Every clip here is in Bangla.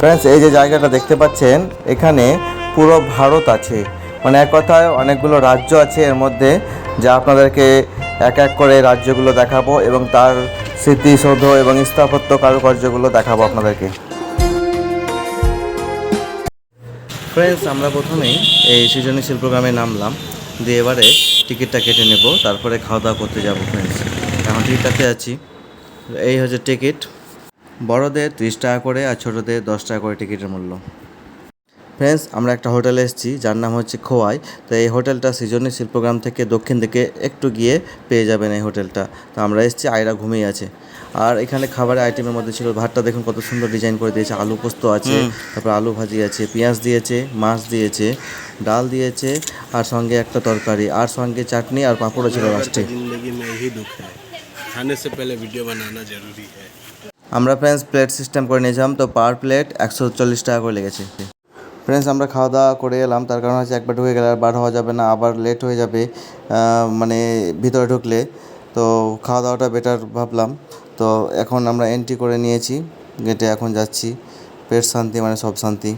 ফ্রেন্ডস এই যে জায়গাটা দেখতে পাচ্ছেন, এখানে পুরো ভারত আছে। মানে এক কথায় অনেকগুলো রাজ্য আছে এর মধ্যে, যা আপনাদেরকে এক এক করে রাজ্যগুলো দেখাবো এবং তার স্মৃতিসৌধ এবং স্থাপত্য কারুকার্যগুলো দেখাবো আপনাদেরকে। ফ্রেন্ডস আমরা প্রথমেই এই সৃজনশীল প্রোগ্রামে নামলাম, দিয়ে এবারে টিকিটটা কেটে নেব, তারপরে খাওয়া দাওয়া করতে যাব ফ্রেন্ডস এখন টিকিট কাটতে যাচ্ছি এই হচ্ছে টিকিট। বড়দের ত্রিশ টাকা করে আর ছোটোদের দশ টাকা করে টিকিটের মূল্য। ফ্রেন্ডস আমরা একটা হোটেলে এসেছি যার নাম হচ্ছে খোয়াই। তো এই হোটেলটা সৃজনী শিল্পগ্রাম থেকে দক্ষিণ দিকে একটু গিয়ে পেয়ে যাবেন এই হোটেলটা। তো আমরা এসেছি আয়রা ঘুমিয়ে আছে। আর এখানে খাবারের আইটেমের মধ্যে ছিল ভাতটা দেখুন কত সুন্দর ডিজাইন করে দিয়েছে। আলু পোস্ত আছে তারপর আলু ভাজি আছে পেঁয়াজ দিয়েছে মাছ দিয়েছে ডাল দিয়েছে আর সঙ্গে একটা তরকারি আর সঙ্গে চাটনি আর পাঁপড়ও ছিল লাস্টে। জিন্দগি মে পেলে ভিডিও বানানা জরুরি আমরা ফ্রেন্ডস প্লেট সিস্টেম করে নিয়েছিলাম, তো পার প্লেট একশো চল্লিশ টাকা করে লেগেছে। ফ্রেন্ডস আমরা খাওয়া দাওয়া করে এলাম, তার কারণ হচ্ছে একবার ঢুকে গেলে আর বার হওয়া যাবে না, আবার লেট হয়ে যাবে মানে ভিতরে ঢুকলে। তো খাওয়া দাওয়াটা বেটার ভাবলাম। তো এখন আমরা এন্ট্রি করে নিয়েছি গেটে এখন যাচ্ছি। পেট শান্তি মানে সব শান্তি।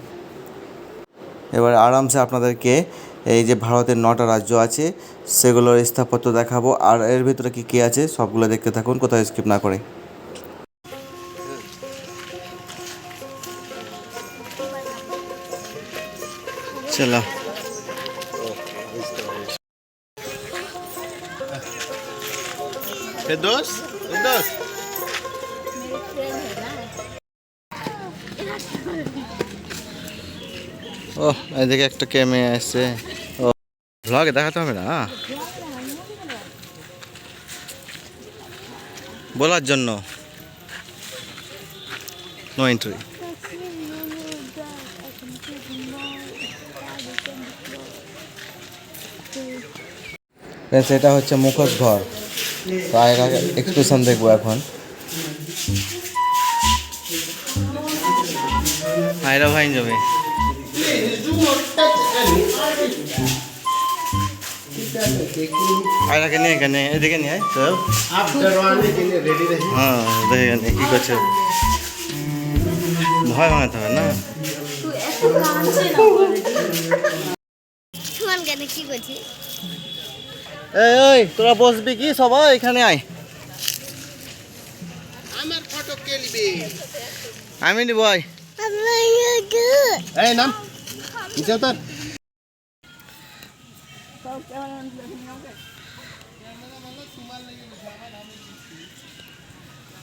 এবার আরামসে আপনাদেরকে এই যে ভারতের নটা রাজ্য আছে, সেগুলোর স্থাপত্য দেখাবো, আর এর ভিতরে কী কী আছে, সবগুলো দেখতে থাকুন, কোথাও স্কিপ না করে। চলো। দোষ দোষ। ও, এদিকে একটা কেমে আছে। ও ভ্লগে দেখাতে হবে না? বলার জন্য। নো এন্ট্রি ব্যাস এটা হচ্ছে মুখোশ ঘর। তো আগেকার এক্সপ্রেশন দেখব এখন। আয়রা ভাই যাবে। আয়রাকে নিয়ে এখানে? এদিকে নিয়ে আয় সব হ্যাঁ দেখে নিয়ে কী করছে। ভয় ভাঙাতে হবে না। তোমার কি করছি? এই ওই তোরা বসবি কি? সবাই এখানে আয়। আমার ফটো কে নিবে? আমি নিব আয়। এই নাম। নিচে উতর।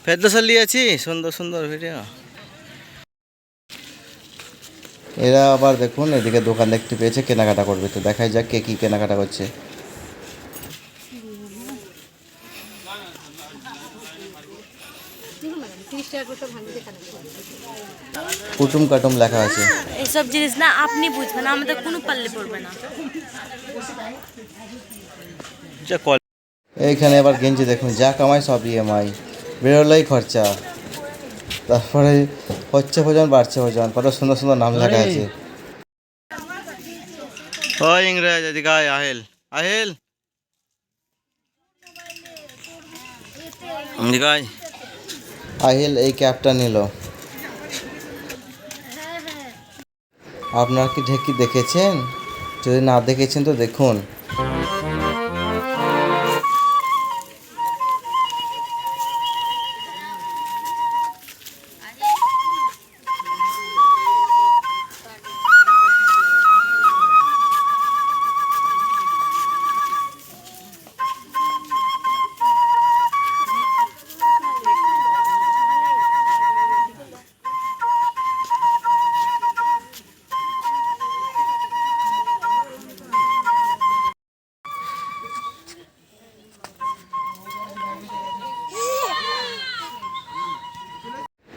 ফেরদোসা নিয়েছি সুন্দর সুন্দর ভিডিও এরা আবার দেখুন এদিকে দোকান দেখতে পেয়েছে কেনাকাটা করবে। তো দেখাই যাক কে কি কেনাকাটা করছে। কুটুম কাটুম লেখা আছে। এইসব জিনিস না আপনি বুঝবেন আমাদের কোনো পাল্লে পড়বে না। এইখানে এবার গেঞ্জি দেখুন যা কামাই সব ইএমআই বেরোলেই খরচা। তারপরে হচ্ছে ভোজন বাড়ছে ভোজন। কত সুন্দর সুন্দর নাম লেখা আছে। ও ইংরেজ এদিকে আহেল। আহেল। আহিল এই ক্যাবটা নিল। আপনারা কি ঢেকি দেখেছেন? যদি না দেখেছেন তো দেখুন।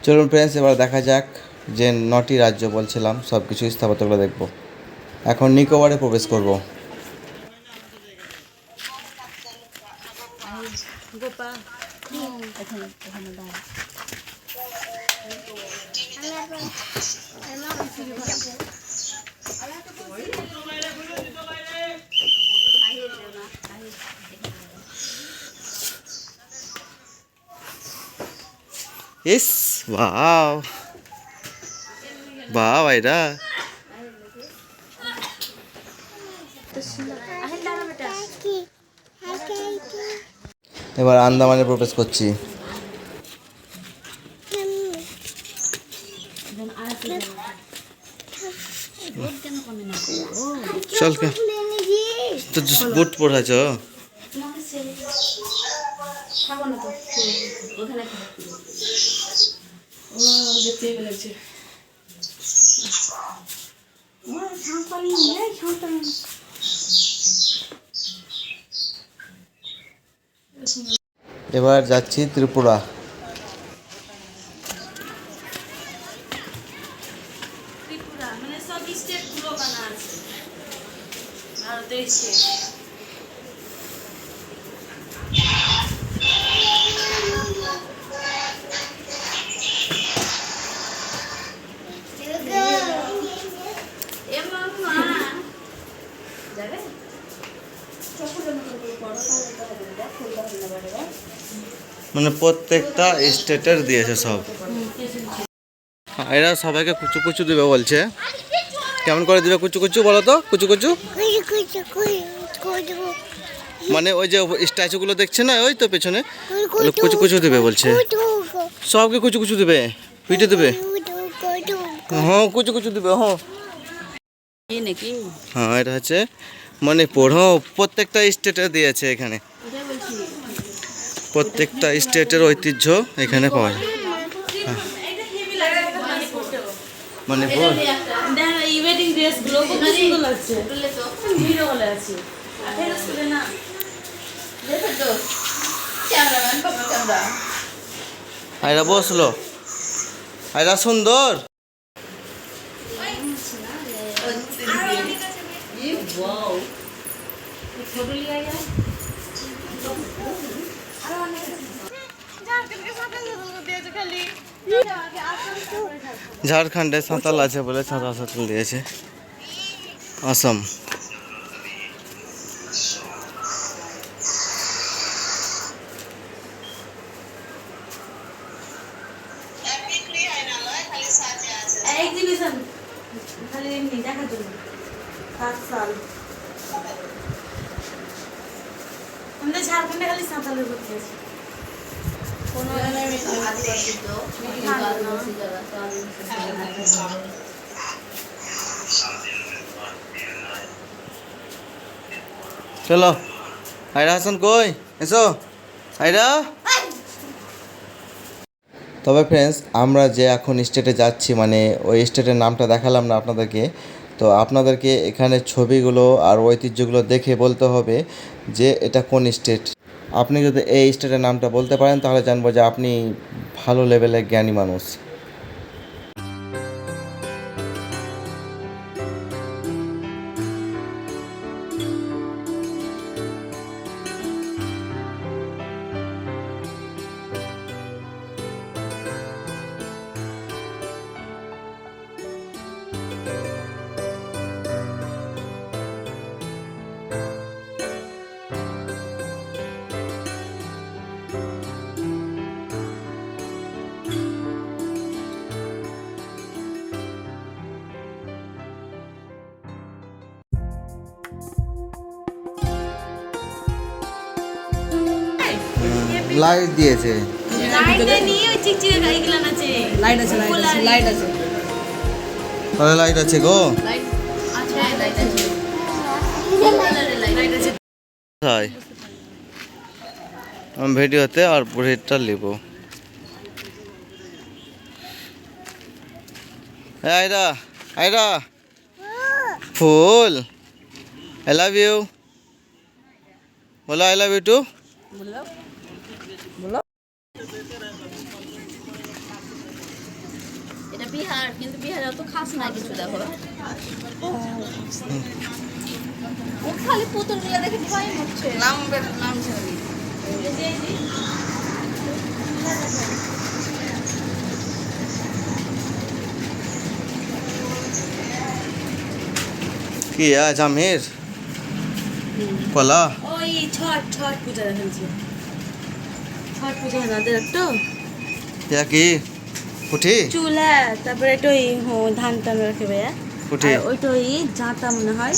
চলুন ফ্রেন্ডস এবার দেখা যাক যে নটি রাজ্য বলছিলাম সব কিছু স্থাপত্যগুলো দেখব। এখন নিকোবরে প্রবেশ করব। ইস! ওয়াও বাহ ভাইরা এবার আন্দামানে প্রবেশ করছি। চল তো বুট পড়াছ এবার যাচ্ছি ত্রিপুরা। ত্রিপুরা মানে সব স্টেটগুলো বানা আছে। ভারতের স্টেট মানে প্রত্যেকটা স্টেটের দিয়েছে সব। এরা সবাইকে কুচু কুচু দেবে বলছে। কেমন করে দিবে কুচু কুচু বলো তো? কুচু কুচু? মানে ওই যে স্ট্যাচুগুলো দেখছে না? ওই তো পেছনে। কুচু কুচু দেবে বলছে। সবকে কুচু কুচু দেবে? পিঠে দেবে? হ্যাঁ কুচু কুচু দেবে হ্যাঁ। নাকি? হ্যাঁ এটা হচ্ছে মানে পড়ো প্রত্যেকটা স্টেটে দিয়েছে এখানে। প্রত্যেকটা স্টেটের ঐতিহ্য এখানে পাওয়া যায়। লাগে মানে বসল সুন্দর। যায় ঝাড়খণ্ডে সাঁতাল আছে বলে সাঁতাল সাঁতাল দিয়েছে আসাম খালি সাত সাল। আমাদের ঝাড়খণ্ডে খালি সাঁতালের করতে আছে কোনো চলো আয়রা হাসান কই এসো আয়রা তবে ফ্রেন্ডস আমরা যে এখন স্টেটে যাচ্ছি মানে ওই স্টেটের নামটা দেখালাম না আপনাদেরকে। তো আপনাদেরকে এখানে ছবিগুলো আর ঐতিহ্যগুলো দেখে বলতে হবে যে এটা কোন স্টেট। আপনি যদি এই স্টেটের নামটা বলতে পারেন, তাহলে জানব যে আপনি ভালো লেভেলের জ্ঞানী মানুষ। লাইট দিয়েছে। লাইটে নিয়ে ওই চিকচিকে গাড়িগুলো আছে। লাইট আছে লাইট আছে লাইট আছে। তাহলে লাইট আছে গো। লাইট আছে লাইট আছে। কালারের লাইট আছে কোথায় আমি ভিডিওতে আর বুড়িটা নিব। আয়রা আয়রা। ফুল আই লাভ ইউ বলো আই লাভ ইউ টু বলো বলো এটা বিহার কিন্তু বিহারে অত খাস না কিছু দেখো। ও খালি পুতুলগুলো দেখে ভয় হচ্ছে। নাম নাম ছেড়ে কি আজ আমির? কলা? ওই ছট ছট পূজা দেখাচ্ছে। ছট পূজা না দেখ তো কি? পুঠি চুলা তারপরে একটু ওই ধান টান রাখে ভাইয়া। পুঠি ওইটা ওই জাঁতা মনে হয়।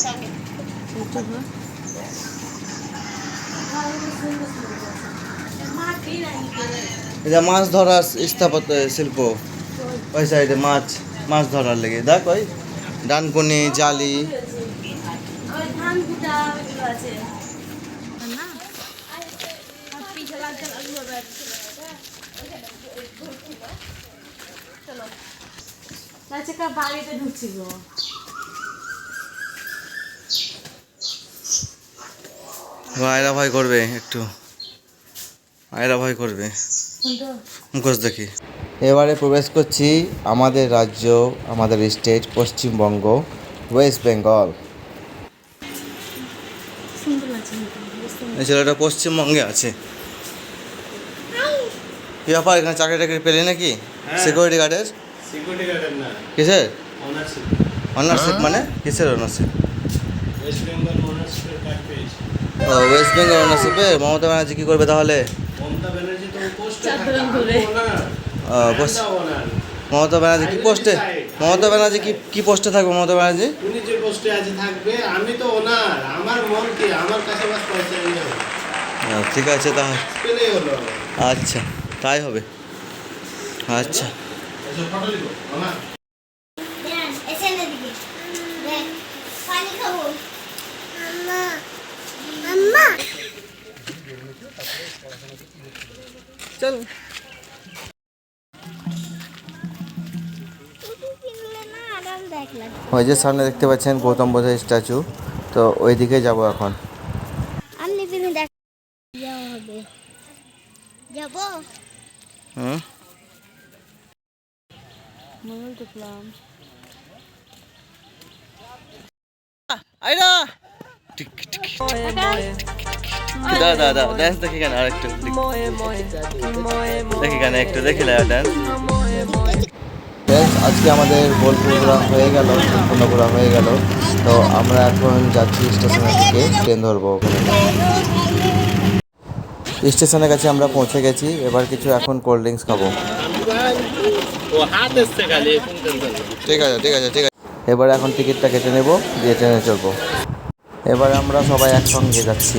এটা মাছ ধরার স্থাপত্য শিল্প। ওই সাইডে মাছ মাছ ধরার লেগে। দেখ ওই ডানকুনি জালি। ধান কুটা আছে না আচ্ছা বাড়িতে ঢুকছি গো। আয়রা ভয় করবে একটু। আয়রা ভয় করবে। মুখোশ দেখি। এবারে প্রবেশ করছি আমাদের রাজ্য আমাদের স্টেট পশ্চিমবঙ্গ ওয়েস্ট বেঙ্গল। এই ছেলেটা পশ্চিমবঙ্গে আছে। কি ব্যাপার এখানে চাকরি টাকরি পেলে নাকি? সিকিউরিটি গার্ডের সিকিউরিটি গার্ডের না। কিসের? মানে? কিসের অনারশিপ ওয়েস্ট বেঙ্গল কার্ড পেয়েছি। ও ওয়েস্ট বেঙ্গল অনারশিপে মমতা ব্যানার্জি কী করবে তাহলে? মমতা ব্যানার্জি তো পোস্টে চাদরান ধরে। ও, পশ্চিম- মমতা ব্যানার্জি কি পোস্টে মমতা ব্যানার্জি কি কি পোস্টে থাকবে মমতা ব্যানার্জি? উনি যে পোস্টে আছে থাকবে আমি তো ওনার আমার মন কি? আমার কাছে বাস পয়সা নিয়ে ঠিক আছে তাহলে। আচ্ছা তাই হবে। আচ্ছা। এসব ফটো না চল দেখলাম ওই যে সামনে দেখতে পাচ্ছেন গৌতম বোধের স্ট্যাচু। তো ওইদিকে যাব এখন। দাদা দাদা ড্যান্স দেখি কেন আর একটু দেখি। কেন একটু দেখি ড্যান্স আজকে আমাদের বোলপুর ঘোরা হয়ে গেল সম্পূর্ণ ঘোরা হয়ে গেল। তো আমরা এখন যাচ্ছি স্টেশনের দিকে ট্রেন ধরবো স্টেশনের কাছে আমরা পৌঁছে গেছি এবার কিছু এখন কোল্ড ড্রিঙ্কস খাব। ঠিক আছে ঠিক আছে ঠিক আছে। এবার এখন টিকিটটা কেটে নেব দিয়ে ট্রেনে চড়বো। এবার আমরা সবাই একসঙ্গে যাচ্ছি।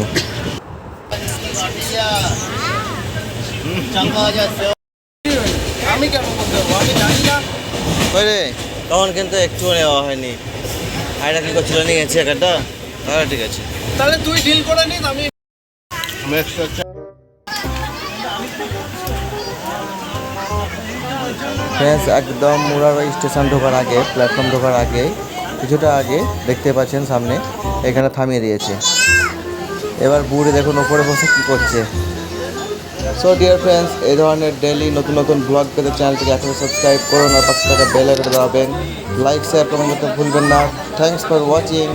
আমি কেন আমি জানি না। তখন কিন্তু একটুও নেওয়া হয়নি। আয়না কি করছিল? নিয়ে গেছি একটা হ্যাঁ ঠিক আছে। তাহলে তুই ডিল করে নিস আমি আমি ফ্রেন্ডস একদম মুরারবাই স্টেশন ঢোকার আগে প্ল্যাটফর্ম ঢোকার আগে কিছুটা আগে দেখতে পাচ্ছেন সামনে। এখানে থামিয়ে দিয়েছে। এবার বুড়ি দেখুন ওপরে বসে কী করছে। সো ডিয়ার ফ্রেন্ডস এই ধরনের ডেলি নতুন নতুন ব্লগ পেতে চ্যানেলটিকে এখনও সাবস্ক্রাইব করুন আর পাশে থাকা বেল আইকন দাবাবেন। লাইক শেয়ার কমেন্ট করতে ভুলবেন না। Thanks for watching